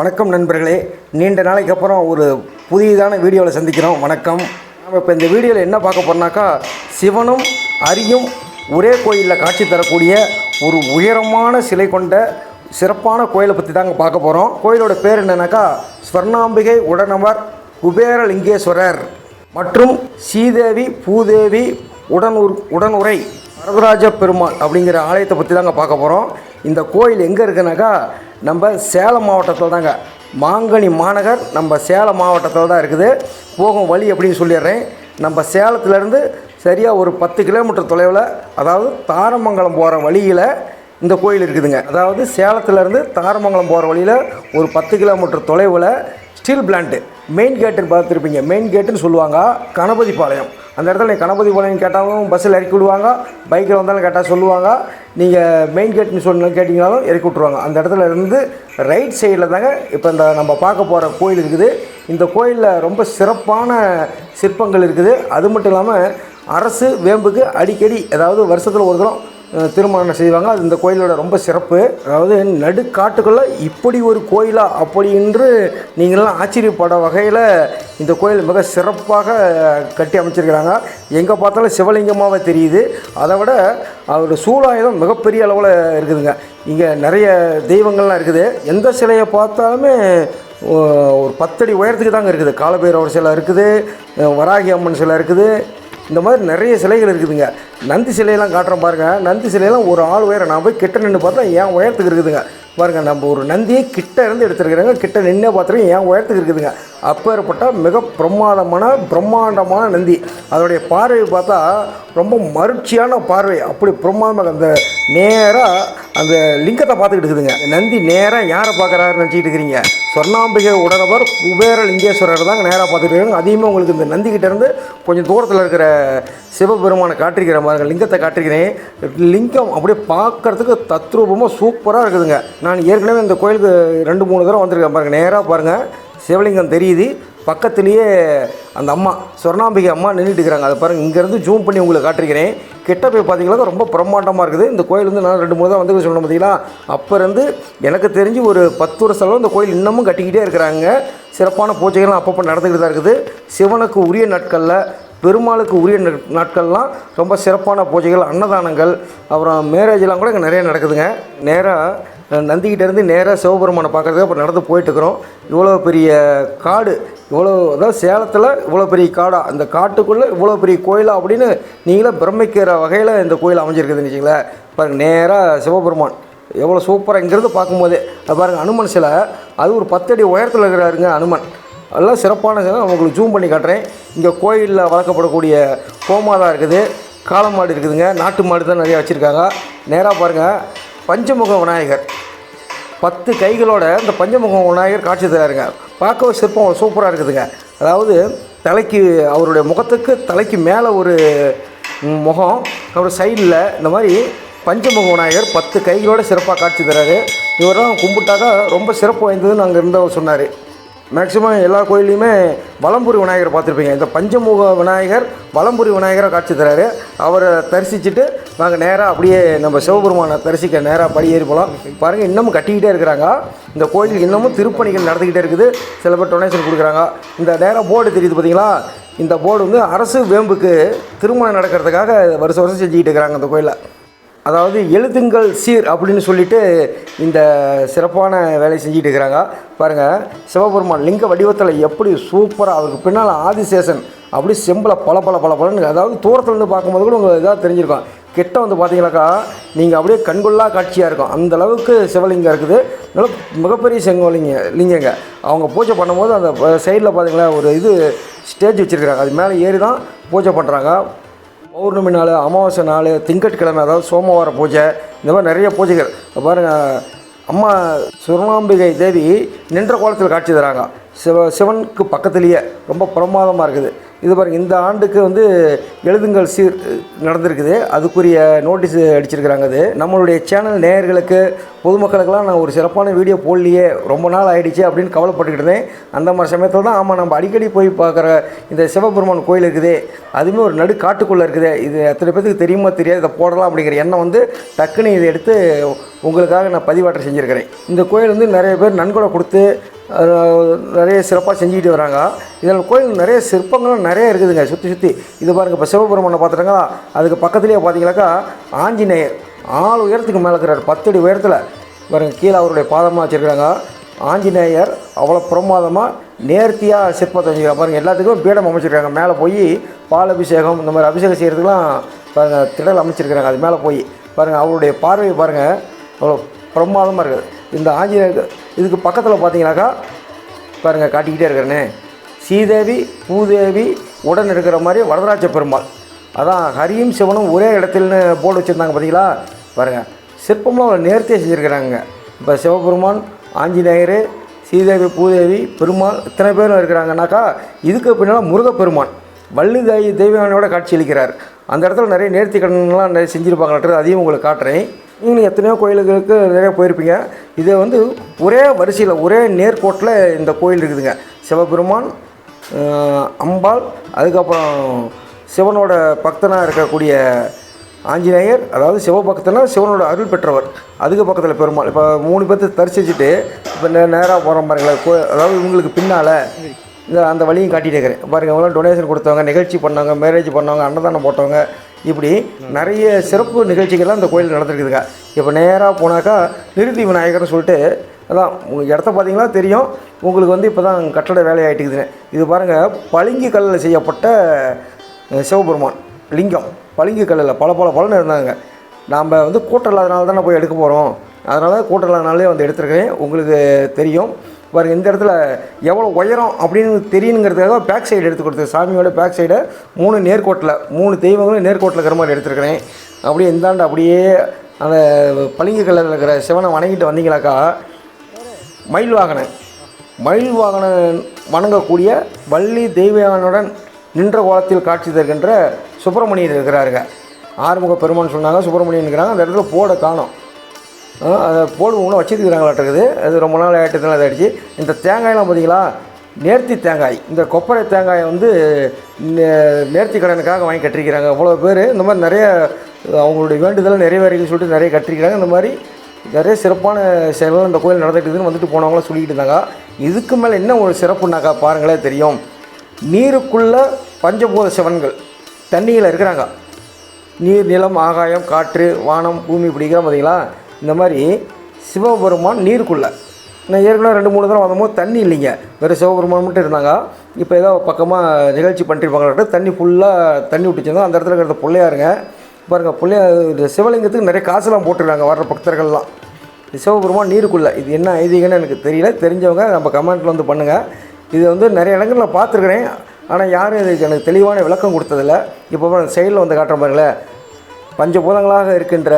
வணக்கம் நண்பர்களே. நீண்ட நாளைக்கு அப்புறம் ஒரு புதியதான வீடியோவில் சந்திக்கிறோம். வணக்கம். நம்ம இப்போ இந்த வீடியோவில் என்ன பார்க்க போகிறோம்னாக்கா சிவனும் அரியும் ஒரே கோயிலில் காட்சி தரக்கூடிய ஒரு உயரமான சிலை கொண்ட சிறப்பான கோயிலை பற்றி தாங்க பார்க்க போகிறோம் கோயிலோட பேர் என்னன்னாக்கா ஸ்வர்ணாம்பிகை உடனவர் குபேரலிங்கேஸ்வரர் மற்றும் ஸ்ரீதேவி பூதேவி உடனு உடனுரை வரதராஜ பெருமாள் அப்படிங்கிற ஆலயத்தை பற்றி தாங்க பார்க்க போகிறோம் இந்த கோயில் எங்கே இருக்குனாக்கா நம்ம சேலம் மாவட்டத்தில் தாங்க மாங்கனி மாநகர் நம்ம சேலம் மாவட்டத்தில் தான் இருக்குது. போகும் வழி அப்படின்னு சொல்லிடுறேன். நம்ம சேலத்துலேருந்து சரியாக ஒரு பத்து கிலோமீட்டர் தொலைவில் அதாவது தாரமங்கலம் போகிற வழியில் இந்த கோயில் இருக்குதுங்க. அதாவது சேலத்துலேருந்து தாரமங்கலம் போகிற வழியில் ஒரு பத்து கிலோமீட்டர் தொலைவில் ஸ்டீல் பிளான்ட்டு மெயின் கேட்டுன்னு பார்த்துருப்பீங்க. மெயின் கேட்டுன்னு சொல்லுவாங்க கணபதி பாளையம். அந்த இடத்துல நீங்கள் கணபதி பாளையம் கேட்டாலும் பஸ்ஸில் இறக்கி விடுவாங்க. பைக்கில் வந்தாலும் கேட்டால் சொல்லுவாங்க. நீங்கள் மெயின் கேட்னு சொன்ன கேட்டிங்கனாலும் இறக்கி விட்ருவாங்க அந்த இடத்துல இருந்து ரைட் சைடில் தாங்க இப்போ இந்த நம்ம பார்க்க போகிற கோயில் இருக்குது. இந்த கோயிலில் ரொம்ப சிறப்பான சிற்பங்கள் இருக்குது. அது மட்டும் இல்லாமல் அரசு வேம்புக்கு அடிக்கடி அதாவது வருஷத்தில் ஒரு தரம் திருமணம் செய்வாங்க? அது இந்த கோயிலோட ரொம்ப சிறப்பு. அதாவது நடுக்காட்டுக்குள்ளே இப்படி ஒரு கோயிலா? அப்படின்று நீங்களாம் ஆச்சரியப்பட வகையில் இந்த கோயில் மிக சிறப்பாக கட்டி அமைச்சிருக்கிறாங்க. எங்கே பார்த்தாலும் சிவலிங்கமாகவே தெரியுது. அதை விட அவரோட சூழாயுதம் மிகப்பெரிய அளவில் இருக்குதுங்க. இங்கே நிறைய தெய்வங்கள்லாம் இருக்குது. எந்த சிலையை பார்த்தாலுமே ஒரு பத்தடி உயரத்துக்கு தாங்க இருக்குது. காலபைரவர் சிலை இருக்குது வராகி அம்மன் சிலை இருக்குது. இந்த மாதிரி நிறைய சிலைகள் இருக்குதுங்க. நந்தி சிலையெல்லாம் காட்டுறோம் பாருங்கள் நந்தி சிலையெல்லாம் ஒரு ஆள் உயரம் நான் போய் கிட்ட நின்று பார்த்தா என் உயரத்துக்கு இருக்குதுங்க. பாருங்கள் நம்ம ஒரு நந்தியை கிட்ட இருந்து எடுத்துருக்குறாங்க. கிட்ட நின்று பார்த்துருக்கேன் என் உயரத்துக்கு இருக்குதுங்க. அப்பேற்பட்ட மிக பிரமாதமான பிரம்மாண்டமான நந்தி. அதோடைய பார்வை பார்த்தா ரொம்ப மருட்சியான பார்வை. அப்படி பிரமாதமாக அந்த நேராக அந்த லிங்கத்தை பார்த்துக்கிட்டு இருக்குதுங்க. நந்தி நேராக யாரை பார்க்குறாருன்னு நினச்சிக்கிட்டு இருக்கிறீங்க? சொர்ணாம்பிகை உடனவர் குபேர லிங்கேஸ்வரர் தாங்க நேராக பார்த்துட்டு இருக்காங்க. அதையுமே உங்களுக்கு இந்த நந்திக்கிட்டேருந்து கொஞ்சம் தூரத்தில் இருக்கிற சிவபெருமானை காட்டிருக்கிற மாதிரி லிங்கத்தை காட்டிருக்கிறேன் லிங்கம் அப்படியே பார்க்கறதுக்கு தத்ரூபமாக சூப்பராக இருக்குதுங்க. நான் ஏற்கனவே இந்த கோயிலுக்கு ரெண்டு மூணு தடவை வந்திருக்கேன் பாருங்கள் நேராக பாருங்கள் சிவலிங்கம் தெரியுது. பக்கத்துலேயே அந்த அம்மா சொர்ணாம்பிகை அம்மா நின்றுட்டு இருக்கிறாங்க அதை பாருங்கள் இங்கேருந்து ஜூம் பண்ணி உங்களுக்கு காட்டிருக்கிறேன் கிட்ட போய் பார்த்தீங்கன்னா ரொம்ப பிரம்மாண்டமாக இருக்குது. இந்த கோயில் வந்து நான் ரெண்டு மூணு தான் வந்து சொல்லணும் பார்த்தீங்களா? அப்போ இருந்து எனக்கு தெரிஞ்சு ஒரு பத்து வருஷம் இந்த கோயில் இன்னமும் கட்டிக்கிட்டே இருக்கிறாங்க. சிறப்பான பூஜைகள்லாம் அப்பப்போ நடந்துக்கிட்டு தான் இருக்குது. சிவனுக்கு உரிய நாட்களில் பெருமாளுக்கு உரிய நாட்கள்லாம் ரொம்ப சிறப்பான பூஜைகள் அன்னதானங்கள் அப்புறம் மேரேஜ்லாம் கூட இங்கே நிறைய நடக்குதுங்க. நேராக நந்திக்கிட்டேருந்து நேராக சிவபெருமானை பார்க்குறதுக்கு அப்புறம் நடந்து போயிட்டுருக்குறோம். இவ்வளோ பெரிய காடு இவ்வளோ அதாவது சேலத்தில் இவ்வளோ பெரிய காடாக அந்த காட்டுக்குள்ளே இவ்வளோ பெரிய கோயிலாக அப்படின்னு நீங்களே பிரமிக்கிற வகையில் இந்த கோயில் அமைஞ்சிருக்குதுன்னு வச்சுங்களேன் பாருங்கள் நேராக சிவபெருமான் எவ்வளோ சூப்பராக இங்கேருந்து பார்க்கும்போதே. அது பாருங்கள் அனுமன் சிலை அது ஒரு பத்தடி உயரத்தில் இருக்கிறாருங்க அனுமன். எல்லாம் சிறப்பான சிலை நான் உங்களுக்கு ஜூம் பண்ணி காட்டுறேன். இங்கே கோயிலில் வளர்க்கப்படக்கூடிய கோமாதா இருக்குது. காளை மாடு இருக்குதுங்க. நாட்டு மாடு தான் நிறையா வச்சுருக்காங்க. நேராக பாருங்கள் பஞ்சமுக விநாயகர். பத்து கைகளோட இந்த பஞ்சமுக விநாயகர் காட்சி தராருங்க. பார்க்க சிற்பம் சூப்பராக இருக்குதுங்க. அதாவது தலைக்கு அவருடைய முகத்துக்கு தலைக்கு மேலே ஒரு முகம் அவர் சைடில் இந்த மாதிரி பஞ்சமுக விநாயகர் பத்து கைகளோட சிறப்பாக காட்சி தராரு. இவரெல்லாம் கும்பிட்டாக்கா ரொம்ப சிறப்பு வாய்ந்ததுன்னு அங்கே இருந்தவர் சொன்னார். மேக்ஸிமம் எல்லா கோயில்லையுமே வலம்புரி விநாயகர் பார்த்துருப்பீங்க. இந்த பஞ்சமுக விநாயகர் வலம்புரி விநாயகரை காட்சி தராரு. அவரை தரிசிச்சுட்டு நாங்கள் நேராக அப்படியே நம்ம சிவபெருமானை தரிசிக்க நேராக படியேறி போகலாம் பாருங்கள் இன்னமும் கட்டிக்கிட்டே இருக்கிறாங்க. இந்த கோயிலுக்கு இன்னமும் திருப்பணிகள் நடந்துக்கிட்டே இருக்குது. சில பேர் டொனேஷன் கொடுக்குறாங்க. இந்த நேராக போர்டு தெரியுது பார்த்தீங்களா இந்த போர்டு வந்து அரசு வேம்புக்கு திருமணம் நடக்கிறதுக்காக வருஷம் வருஷம் செஞ்சுக்கிட்டு இருக்கிறாங்க அந்த கோயிலில். அதாவது எழுதுங்கள் சீர் அப்படின்னு சொல்லிட்டு இந்த சிறப்பான வேலையை செஞ்சுட்டு இருக்கிறாங்க. பாருங்கள் சிவபெருமான் லிங்க வடிவத்தில் எப்படி சூப்பராக அவருக்கு பின்னால் ஆதிசேஷன் அப்படி செம்பில் பல பல பல பலன்னு அதாவது தூரத்துலேருந்து பார்க்கும்போது கூட உங்களுக்கு இதாக தெரிஞ்சிருக்கும். கிட்ட வந்து பார்த்தீங்கன்னாக்கா நீங்கள் அப்படியே கண்கொள்ளா காட்சியாக இருக்கும். அந்த அளவுக்கு சிவலிங்கம் இருக்குது. நல்ல மிகப்பெரிய செங்கோலிங்க லிங்கங்க. அவங்க பூஜை பண்ணும்போது அந்த சைடில் பார்த்தீங்களா ஒரு இது ஸ்டேஜ் வச்சுருக்கிறாங்க. அது மேலே ஏறி தான் பூஜை பண்ணுறாங்க பௌர்ணமி நாள் அமாவாசை நாள் திங்கட்கிழமை அதாவது சோமவார பூஜை இந்த மாதிரி நிறைய பூஜைகள். பாருங்கள் அம்மா சுருணாம்பிகை தேவி நின்ற கோலத்தில் காட்சி தராங்க. சிவ சிவனுக்கு பக்கத்துலேயே ரொம்ப பிரமாதமாக இருக்குது. இது பாருங்க இந்த ஆண்டுக்கு வந்து எழுதுங்கள் சீர் நடந்திருக்குது. அதுக்குரிய நோட்டீஸ் அடிச்சிருக்கிறாங்க அது. நம்மளுடைய சேனல் நேயர்களுக்கு பொதுமக்களுக்கெல்லாம் நான் ஒரு சிறப்பான வீடியோ போடலையே ரொம்ப நாள் ஆகிடுச்சு அப்படின்னு கவலைப்பட்டுக்கிட்டு இருந்தேன். அந்த மாதிரி சமயத்தில் தான் ஆமாம் நம்ம அடிக்கடி போய் பார்க்குற இந்த சிவபெருமான் கோயில் இருக்குது. அதுவுமே ஒரு நடு காட்டுக்குள்ளே இருக்குது. இது எத்தனை பேத்துக்கு தெரியுமா தெரியாது இதை போடலாம் அப்படிங்கிற எண்ணம் வந்து டக்குன்னு இதை எடுத்து உங்களுக்காக நான் பதிவாற்றம் செஞ்சுருக்கிறேன். இந்த கோயில் வந்து நிறைய பேர் நன்கொடை கொடுத்து நிறைய சிறப்பாக செஞ்சுக்கிட்டு வராங்க. இதில் கோயில் நிறைய சிற்பங்களும் நிறைய இருக்குதுங்க சுற்றி சுற்றி இது பாருங்கள் இப்போ சிவபெருமனை பார்த்துட்டாங்களா? அதுக்கு பக்கத்துலேயே பார்த்தீங்கன்னாக்கா ஆஞ்சநேயர். ஆள் உயரத்துக்கு மேலே இருக்கிறார். பத்தடி உயரத்தில் பாருங்கள் கீழே அவருடைய பாதமாக வச்சுருக்காங்க ஆஞ்சநேயர் அவ்வளோ பிரமாதமாக நேர்த்தியாக சிற்பத்தை வச்சுருக்காங்க பாருங்கள் எல்லாத்துக்கும் பீடம் அமைச்சிருக்காங்க. மேலே போய் பால் அபிஷேகம் இந்த மாதிரி அபிஷேகம் செய்கிறதுக்குலாம் பாருங்கள் திடல் அமைச்சிருக்கிறாங்க. அது மேலே போய் பாருங்கள் அவருடைய பார்வையை பாருங்கள் அவ்வளோ பிரமாதமாக இருக்குது. இந்த ஆஞ்சநேயர் இதுக்கு பக்கத்தில் பார்த்தீங்கன்னாக்கா பாருங்கள் காட்டிக்கிட்டே இருக்கிறேனே. சீதேவி பூதேவி உடன் இருக்கிற மாதிரி வரதராஜ பெருமாள். அதான் ஹரியும் சிவனும் ஒரே இடத்துலன்னு போர்டு வச்சுருந்தாங்க பார்த்தீங்களா பாருங்கள் சிற்பம்லாம் அவ்வளோ நேர்த்தியாக செஞ்சுருக்கிறாங்க. இப்போ சிவபெருமான் ஆஞ்சநேயர் சீதேவி பூதேவி பெருமாள் இத்தனை பேரும் இருக்கிறாங்கனாக்கா இதுக்கு பின்னால் முருகப்பெருமான். வள்ளி தெய்வ தெய்வானோட காட்சி அளிக்கிறார். அந்த இடத்துல நிறைய நேர்த்தி கடன்லாம் நிறைய செஞ்சுருப்பாங்களாட்டு அதையும் உங்களுக்கு காட்டுறேன். நீங்கள் எத்தனையோ கோயில்களுக்கு நிறைய போயிருப்பீங்க. இது வந்து ஒரே வரிசையில் ஒரே நேர்கோட்டில் இந்த கோயில் இருக்குதுங்க. சிவபெருமான் அம்பாள் அதுக்கப்புறம் சிவனோட பக்தனாக இருக்கக்கூடிய ஆஞ்சநேயர் அதாவது சிவபக்தனா சிவனோட அருள் பெற்றவர். அதுக்கு பக்கத்தில் பெருமாள். இப்போ மூணு பேர்த்து தரிசிச்சுட்டு இப்போ நேராக போகிற பாருங்களேன். கோ அதாவது இவங்களுக்கு பின்னால் இந்த அந்த வழியும் காட்டிட்டு இருக்கிறேன். பாருங்கள் இவங்களாம் டொனேஷன் கொடுத்தவங்க நிகழ்ச்சி பண்ணவங்க மேரேஜ் பண்ணவங்க அன்னதானம் போட்டவங்க இப்படி நிறைய சிறப்பு நிகழ்ச்சிகள்லாம் இந்த கோயிலில் நடந்திருக்குதுங்க. இப்போ நேராக போனாக்கா நிறுத்தி விநாயகர்னு சொல்லிட்டு அதான் உங்கள் இடத்த பார்த்தீங்களா தெரியும். உங்களுக்கு வந்து இப்போ தான் கட்டட வேலையாகிட்டுக்குதுன்னு இது பாருங்கள் பளிங்கு கல்லில் செய்யப்பட்ட சிவபெருமான் லிங்கம். பளிங்கு கல்லில் பல பல பலன்னு இருந்தாங்க. நாம் வந்து கூட்டம் இல்லாதனால தானே போய் எடுக்க போகிறோம் அதனால் கூட்டம் இல்லாதனாலே வந்து எடுத்துருக்கிறேன். உங்களுக்கு தெரியும். பாருங்க இந்த இடத்துல எவ்வளோ உயரம் அப்படின்னு தெரியணுங்கிறதுக்காக பேக் சைடு எடுத்து கொடுத்தது. சாமியோட பேக் சைடை மூணு நேர்கோட்டில் மூணு தெய்வங்களும் நேர்கோட்டில் இருக்கிற மாதிரி எடுத்துருக்கிறேன். அப்படியே இந்தாண்டு அப்படியே அந்த பளிங்கு கலரில் இருக்கிற சிவனை வணங்கிட்டு வந்தீங்களாக்கா மயில் வாகனன். மயில் வாகனன் வணங்கக்கூடிய வள்ளி தெய்வயானுடன் நின்ற கோலத்தில் காட்சி தருகின்ற சுப்பிரமணியன் இருக்கிறாருங்க. ஆறுமுக பெருமான் சொன்னாங்க சுப்பிரமணியன் இருக்கிறாங்க. அந்த இடத்துல போட காணோம். அதை போடுவோம்னு வச்சுருக்கிறாங்களாட்டுருக்குது அது ரொம்ப நாள் ஆகிட்டதுனால இதாகிடுச்சு இந்த தேங்காயெலாம் பார்த்தீங்களா? நேர்த்தி தேங்காய். இந்த கொப்பரை தேங்காயை வந்து நேர்த்தி கடனுக்காக வாங்கி கட்டிருக்கிறாங்க. அவ்வளோ பேர். இந்த மாதிரி நிறைய அவங்களுடைய வேண்டுதலை நிறைவேறின்னு சொல்லிட்டு நிறைய கட்டிருக்கிறாங்க. இந்த மாதிரி நிறைய சிறப்பான செயல்கள் இந்த கோயில் நடந்துட்டுதுன்னு வந்துட்டு போனவங்களாம் சொல்லிக்கிட்டு இருந்தாங்க. இதுக்கு மேலே என்ன ஒரு சிறப்புனாக்கா பாருங்களே தெரியும். நீருக்குள்ளே பஞ்சபூத சிவன்கள் தண்ணியில் இருக்கிறாங்க. நீர் நிலம் ஆகாயம் காற்று வானம் பூமி பிடிக்கிற பார்த்தீங்களா? இந்த மாதிரி சிவபெருமான் நீருக்குள்ளே. நான் ஏற்கனவே ரெண்டு மூணு தடவை வந்தபோது தண்ணி இல்லைங்க. வெறும் சிவபெருமான் மட்டும் இருந்தாங்க. இப்போ ஏதோ பக்கமாக நிகழ்ச்சி பண்ணிருப்பாங்கள்ட்ட தண்ணி ஃபுல்லாக தண்ணி விட்டுச்சிருந்தோம் அந்த இடத்துல இருக்கிற பிள்ளையாருங்க பாருங்கள் பிள்ளையா சிவலிங்கத்துக்கு நிறைய காசுலாம் போட்டுருக்காங்க. வர்ற பக்தர்கள்லாம். சிவபெருமான் நீருக்குள்ளே. இது என்ன ஐதீகன்னு எனக்கு தெரியல. தெரிஞ்சவங்க நம்ம கமெண்ட்டில் வந்து பண்ணுங்கள் இது வந்து நிறைய இடங்களில் பார்த்துருக்குறேன். ஆனால் யாரும் இதுக்கு எனக்கு தெளிவான விளக்கம் கொடுத்ததில்ல. இப்போ சைடில் வந்து காட்டுற பாருங்களேன். பஞ்சபூதங்களாக இருக்கின்ற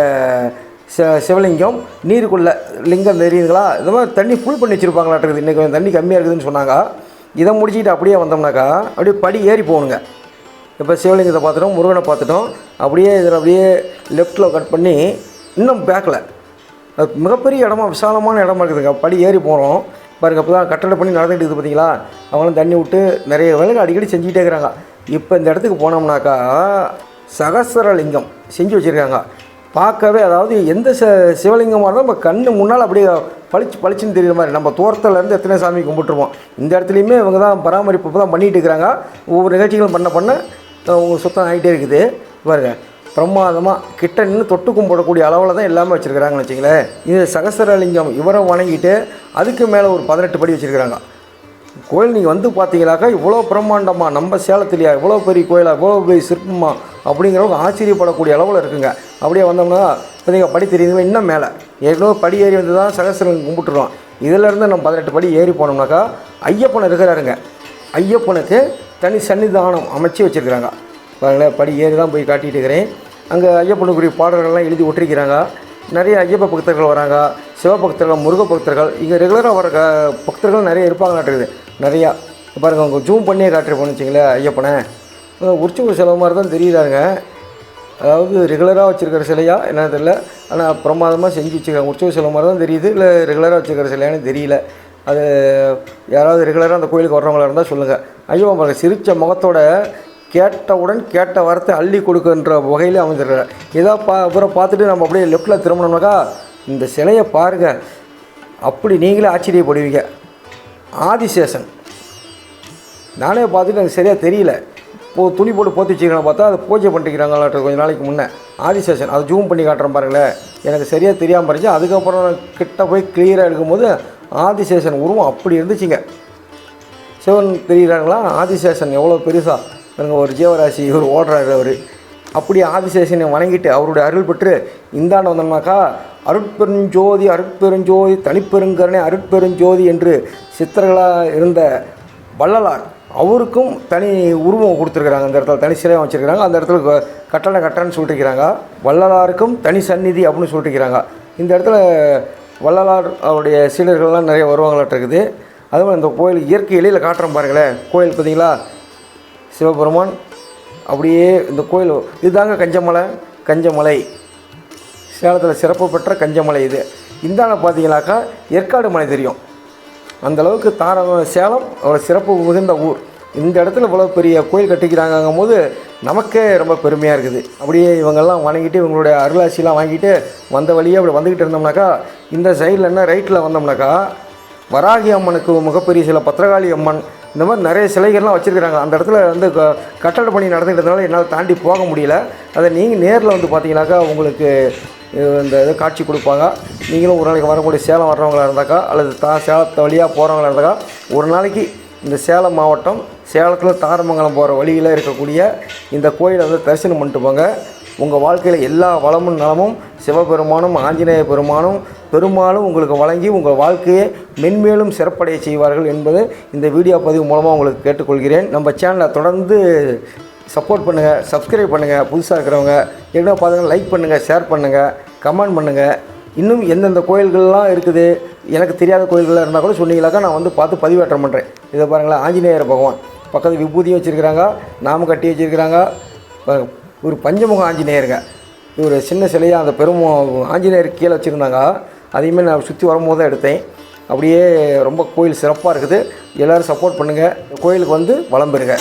சிவலிங்கம் நீருக்குள்ளே லிங்கம் தெரியுதுங்களா? இந்த மாதிரி தண்ணி ஃபுல் பண்ணி வச்சுருப்பாங்களாட்டுருக்குது இன்றைக்கி கொஞ்சம் தண்ணி கம்மியாக இருக்குதுன்னு சொன்னாங்க. இதை முடிச்சுட்டு அப்படியே வந்தோம்னாக்கா அப்படியே படி ஏறி போகணுங்க. இப்போ சிவலிங்கத்தை பார்த்துட்டோம் முருகனை பார்த்துட்டோம். அப்படியே இதில் அப்படியே லெஃப்ட்டில் கட் பண்ணி இன்னும் பேக்கில் அது மிகப்பெரிய இடமா விசாலமான இடமா இருக்குதுங்க. படி ஏறி போகிறோம் பாருங்க அப்போ தான் கட்டளை பண்ணி நடந்துகிட்டு இருக்குது பார்த்தீங்களா? அவங்களும் தண்ணி விட்டு நிறைய வேலைகள் அடிக்கடி செஞ்சுக்கிட்டே இருக்கிறாங்க. இப்போ இந்த இடத்துக்கு போனோம்னாக்கா சகசரலிங்கம் செஞ்சு வச்சுருக்காங்க. பார்க்கவே அதாவது எந்த ச சிவலிங்கமாக இருந்தாலும் நம்ம கண்ணு முன்னால் அப்படியே பளிச்சு பளிச்சுன்னு தெரியுற மாதிரி. நம்ம தோரத்துலேருந்து எத்தனை சாமி கும்பிட்டுருவோம். இந்த இடத்துலையுமே இவங்க தான் பராமரிப்பு இப்போ தான் பண்ணிகிட்டு இருக்கிறாங்க. ஒவ்வொரு நிகழ்ச்சிகளும் பண்ண பண்ண அவங்க சுத்தம் ஆகிட்டே இருக்குது. பாருங்க பிரமாதமாக கிட்ட நின்று தொட்டு கும்பிடக்கூடிய அளவில் தான் எல்லாமே வச்சுருக்கிறாங்கன்னு வச்சுங்களேன் இது சகசரலிங்கம் இவரை வணங்கிட்டு அதுக்கு மேலே ஒரு பதினெட்டு படி வச்சுருக்கிறாங்க. கோயில் நீங்கள் வந்து பார்த்தீங்கன்னாக்கா இவ்வளோ பிரம்மாண்டமாக நம்ம சேலத்துலையா இவ்வளோ பெரிய கோயிலாக இவ்வளோ பெரிய சிற்பமா அப்படிங்கிறவங்க ஆச்சரியப்படக்கூடிய அளவில் இருக்குங்க. அப்படியே வந்தோம்னா பார்த்தீங்க படி தெரியுதுங்களா இன்னும் மேலே. ஏற்கனவே படி ஏறி வந்து தான் சகசிரம் கும்பிட்டுருவோம் இதிலேருந்து நம்ம பதினெட்டு படி ஏறி போனோம்னாக்கா ஐயப்பன் இருக்கிறாருங்க. ஐயப்பனுக்கு தனி சன்னிதானம் அமைச்சு வச்சுருக்கிறாங்க. பாருங்களேன் படி ஏறி தான் போய் காட்டிகிட்டு இருக்கிறேன். அங்கே ஐயப்பனுக்குரிய பாடல்கள்லாம் எழுதி ஒட்டிருக்கிறாங்க. நிறைய ஐயப்ப பக்தர்கள் வராங்க. சிவபக்தர்கள் முருக பக்தர்கள் இங்கே ரெகுலராக வர பக்தர்கள் நிறைய இருப்பாங்க இருப்பாங்களாட்டுருக்குது நிறையா. பாருங்கள் அவங்க ஜூம் பண்ணியே காட்டிருப்போம்னு வச்சிங்களேன் ஐயப்பனை. உற்சவ செலவு மாதிரி தான் தெரியுறாங்க அதாவது ரெகுலராக வச்சுருக்கிற சிலையா? என்ன தெரியல. ஆனால் பிரமாதமாக செஞ்சு வச்சுருக்காங்க உற்சவ செலவு மாதிரி தான் தெரியுது. இல்லை ரெகுலராக வச்சுருக்கிற சிலையான்னு தெரியல. அது யாராவது ரெகுலராக அந்த கோயிலுக்கு வர்றவங்களா இருந்தால் சொல்லுங்கள் ஐயோ பாருங்க சிரித்த முகத்தோட கேட்டவுடன் கேட்ட வார்த்தை அள்ளி கொடுக்குன்ற வகையில் அமைஞ்சிருக்கிறார் ஏதோ பா அப்புறம் பார்த்துட்டு நம்ம அப்படியே லெஃப்ட்டில் திரும்பினோம்னாக்கா இந்த சிலையை பாருங்கள் அப்படி நீங்களே ஆச்சரியப்படுவீங்க. ஆதிசேஷன். நானே பார்த்துட்டு எனக்கு சரியாக தெரியல. இப்போ துணி போட்டு போத்தி வச்சுக்கிறேன் பார்த்தா அதை பூஜை பண்ணிக்கிறாங்களாட்ட கொஞ்ச நாளைக்கு முன்னே. ஆதிசேஷன் அதை ஜூம் பண்ணி காட்டுறேன் பாருங்களேன். எனக்கு சரியாக தெரியாமல் இருந்துச்சு. அதுக்கப்புறம் நான் கிட்ட போய் கிளியராக எடுக்கும்போது ஆதிசேஷன் உருவம் அப்படி இருந்துச்சுங்க. சிவன் தெரிகிறாங்களா ஆதிசேஷன் எவ்வளோ பெருசாக பாருங்க ஒரு ஜீவராசி இவர் ஓடுறாரு அவர். அப்படி ஆதிசேஷனை வணங்கிட்டு அவருடைய அருள் பெற்று இந்தாண்டு வந்தோம்னாக்கா அருட்பெருஞ்சோதி அருட்பெருஞ்சோதி தனிப்பெருங்கருணை அருட்பெருஞ்சோதி என்று சித்தர்களாக இருந்த வள்ளலார் அவருக்கும் தனி உருவம் கொடுத்துருக்குறாங்க. அந்த இடத்துல தனி சிலையம் வச்சுருக்கிறாங்க. அந்த இடத்துல கட்டண கட்டணன்னு சொல்லிட்டுருக்கிறாங்க. வள்ளலாருக்கும் தனி சந்நிதி அப்படின்னு சொல்லிட்டுருக்கிறாங்க. இந்த இடத்துல வள்ளலார் அவருடைய சீடர்கள்லாம் நிறைய வருவாங்களாட்டு இருக்குது. அதுவும் இந்த கோயில் இயற்கை எழில காட்டுறோம் பாருங்களேன். கோயில் பார்த்தீங்களா? சிவபெருமான் அப்படியே இந்த கோயில் இதுதாங்க கஞ்சமலை கஞ்சமலை. சேலத்தில் சிறப்பு பெற்ற கஞ்சமலை இது. இந்தாண்ட பார்த்தீங்கன்னாக்கா ஏற்காடு மலை தெரியும். அந்தளவுக்கு தார சேலம் அவ்வளோ சிறப்பு மிகுந்த ஊர். இந்த இடத்துல இவ்வளோ பெரிய கோயில் கட்டிக்கிறாங்கும் போது நமக்கே ரொம்ப பெருமையாக இருக்குது. அப்படியே இவங்கெல்லாம் வணங்கிட்டு இவங்களுடைய அருளாசிலாம் வாங்கிட்டு வந்த வழியே அப்படி வந்துக்கிட்டு இருந்தோம்னாக்கா இந்த சைடில் என்ன ரைட்டில் வந்தோம்னாக்கா வராகி அம்மனுக்கு மிகப்பெரிய சில பத்திரகாளி அம்மன் இந்த மாதிரி நிறைய சிலைகள்லாம் வச்சுருக்கிறாங்க. அந்த இடத்துல வந்து க- கட்டட பணி நடந்துக்கிட்டதுனால என்னால் தாண்டி போக முடியல. அதை நீங்கள் நேரில் வந்து பார்த்தீங்கன்னாக்கா உங்களுக்கு இந்த இது காட்சி கொடுப்பாங்க. நீங்களும் ஒரு நாளைக்கு வரக்கூடிய சேலம் வர்றவங்களாக இருந்தாக்கா அல்லது தா சேலத்தை வழியாக போகிறவங்களா இருந்தாக்கா ஒரு நாளைக்கு இந்த சேலம் மாவட்டம் சேலத்தில் தாரமங்கலம் போகிற வழியில் இருக்கக்கூடிய இந்த கோயிலை வந்து தரிசனம் பண்ணிட்டு போங்க. உங்கள் வாழ்க்கையில் எல்லா வளமும் நலமும் சிவபெருமானும் ஆஞ்சநேய பெருமானும் பெருமாளும் உங்களுக்கு வழங்கி உங்கள் வாழ்க்கையை மென்மேலும் சிறப்படைய செய்வார்கள் என்பது இந்த வீடியோ பதிவு மூலமாக உங்களுக்கு கேட்டுக்கொள்கிறேன். நம்ம சேனலை தொடர்ந்து சப்போர்ட் பண்ணுங்கள் சப்ஸ்கிரைப் பண்ணுங்கள் புதுசாக இருக்கிறவங்க என்ன பார்த்துங்க லைக் பண்ணுங்கள் ஷேர் பண்ணுங்கள் கமெண்ட் பண்ணுங்கள் இன்னும் எந்தெந்த கோயில்கள்லாம் இருக்குது எனக்கு தெரியாத கோயில்களாக இருந்தால் கூட சொன்னீங்களாக்கா நான் வந்து பார்த்து பதிவேற்றம் பண்ணுறேன் இதை பாருங்களேன் ஆஞ்சநேயர் பகவான். பக்கத்து விபூதியும் வச்சுருக்கிறாங்க நாம கட்டி வச்சுருக்கிறாங்க ஒரு பஞ்சமுக ஆஞ்சநேயருங்க. இவர் சின்ன சிலையாக அந்த பெரும் ஆஞ்சநேயர் கீழே வச்சுருந்தாங்க. அதையுமே நான் சுற்றி வரும்போது தான் எடுத்தேன். அப்படியே ரொம்ப கோயில் சிறப்பாக இருக்குது. எல்லோரும் சப்போர்ட் பண்ணுங்கள் கோயிலுக்கு வந்து வளம் பெறுங்க.